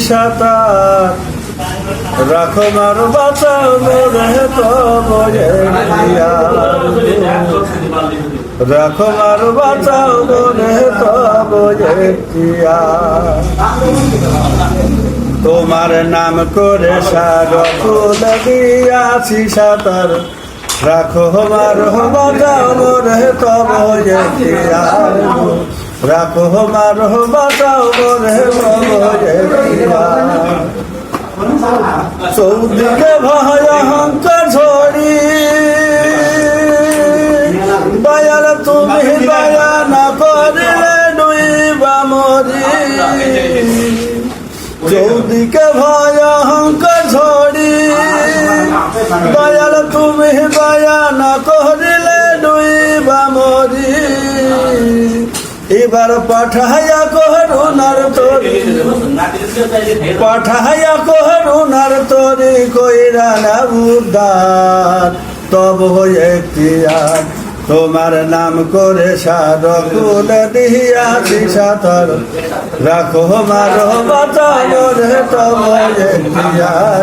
সাতার রাখো মার, বাঁচাও মোরে, তব রাখো মার, বাঁচাও তোমার নাম করে সার ফুল দিয়াছি রাখো মার, বাঁচাও মোরে, তব রাখো মার বাঁচাও মোরে তব চৌদিকে ভয় অহংকার ঝড়ি। দয়াল, তুমি দয়া না করিলে ডুইবা মরি। চৌদিকে ভয় অহংকার ঝড়ি। দয়াল, তুমি দয়া না করিলে ডুইবা মরি। এবার পাঠাইয়া করুণার তোরি। পাঠাইয়া করুণার তোরে কইরা না উদ্ধার। তব হয়ে ক্রিয়ার তোমার নাম করে সার কুল দিয়াছি সাথর রাখো মার বাঁচাও রে তব হয়ে ক্রিয়ার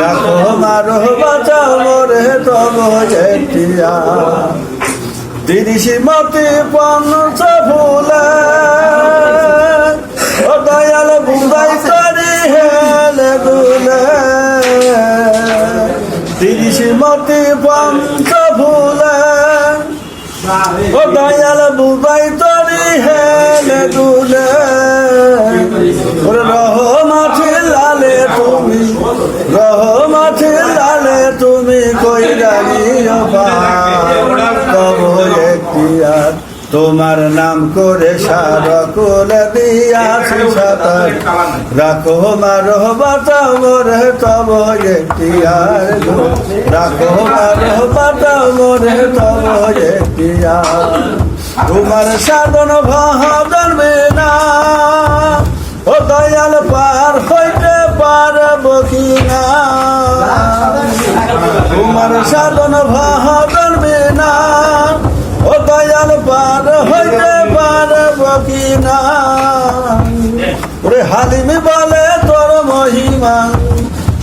রাখো মার বাঁচাও রে তব তিরিশ মতি পঞ্চ ফুলে ও দয়াল বুঝাই করি হেলে দুলে। তিরিশ মতি পঞ্চ ফুলে ও দয়াল বুঝাই তরি হেলে দুলে। রহ মাছি লালে তুমি রহ তোমার নাম করে সার কোলে দিয়াছি সাতার রাখো মার বাতাও মোরে তব এখতিয়ার। গো। রাখো মার বাতাও মোরে তব এখতিয়ার। তোমার সাধন ভাদন বিনা ও দয়াল পার হইতে পারব কিনা? তোমার সাধন ভাদন ওরে হালিমি বলে তোর মহিমা,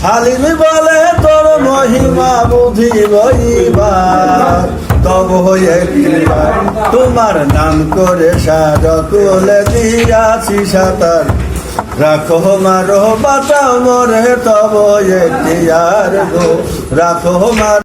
হালিমি বলে তোর মহিমা, বুঝি বইবা। তব হয়ে তোমার নাম করে সার কোলে দিয়াছি সাঁতার। রাখো মারো বাঁচাও মোরে তব এখতিয়ার গো। রাখো মার